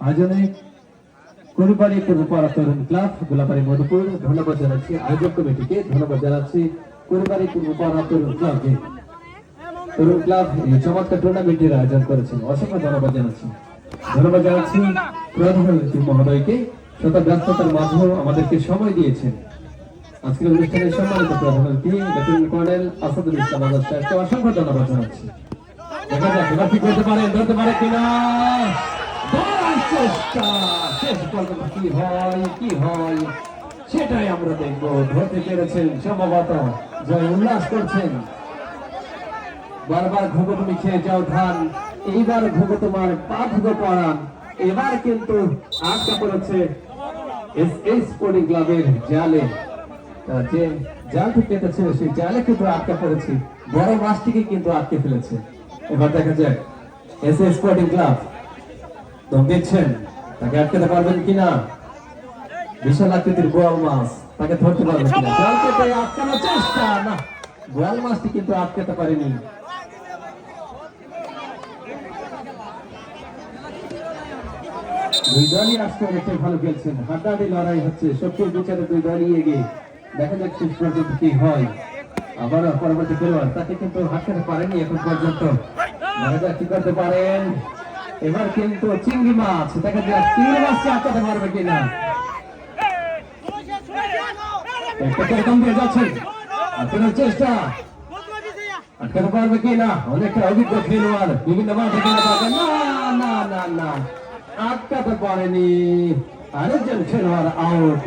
আয়োজনে কুরবানি পূর্বপাড়া ক্লাব গোলাপাড়ি মধুপুর ধন্যবাদ জানাচ্ছি আয়োজক ধন্যবাদ জানাচ্ছি কুরবানি পূর্বপাড়া তরুণ ক্লাবকে ক্লাব এই টুর্নামেন্টের আয়োজন করেছেন অসংখ্য ধন্যবাদ জানাচ্ছি ধন্যবাদ জানাচ্ছি প্রধান অতিথি মহোদয়কে ব্যস্ততার মাঝেও আমাদেরকে সময় দিয়েছেন আজকের অনুষ্ঠানের সম্মানিত প্রধান অতিথি লেফটেন্যান্ট অসংখ্য ধন্যবাদ জানাচ্ছি। এবার হয় হয় বারবার তুমি খেয়ে যাও ধান এইবার তোমার পড়ান এবার কিন্তু আটকা পড়েছে ক্লাবের জালে যে জালটি কেটেছে সেই জালে কিন্তু আটকা পড়েছে বড় মাছটিকে কিন্তু আটকে ফেলেছে এবার দেখা যাক। এস এস স্পোর্টিং ক্লাব দম দিচ্ছেন তাকে আটকাতে পারবেন কিনা? বিশাল আকৃতির গোয়াল মাছ, তাকে ধরতে পারবেন কিনা? জাল কেটে আটকানোর চেষ্টা। না, গোয়াল মাছটি কিন্তু আটকাতে পারেনি। দুই দলই আজকে অনেকটাই ভালো খেলছেন। হাড্ডাহাড্ডি লড়াই হচ্ছে। শক্তির বিচারে দুই দলই এগিয়ে। দেখা যাক শেষ পর্যন্ত কি হয়। আবার পরবর্তী খেলোয়াড়, তাকে কিন্তু হাঁটতে পারেনি এখন পর্যন্ত। কি করতে পারেন? এবার কিন্তু চিংড়ি মাছ, দেখা যাক চিংড়ি মাছকে আটকাতে পারবে কিনা? না না না আটকাতে পারেনি। আরেকজন খেলোয়াড় আউট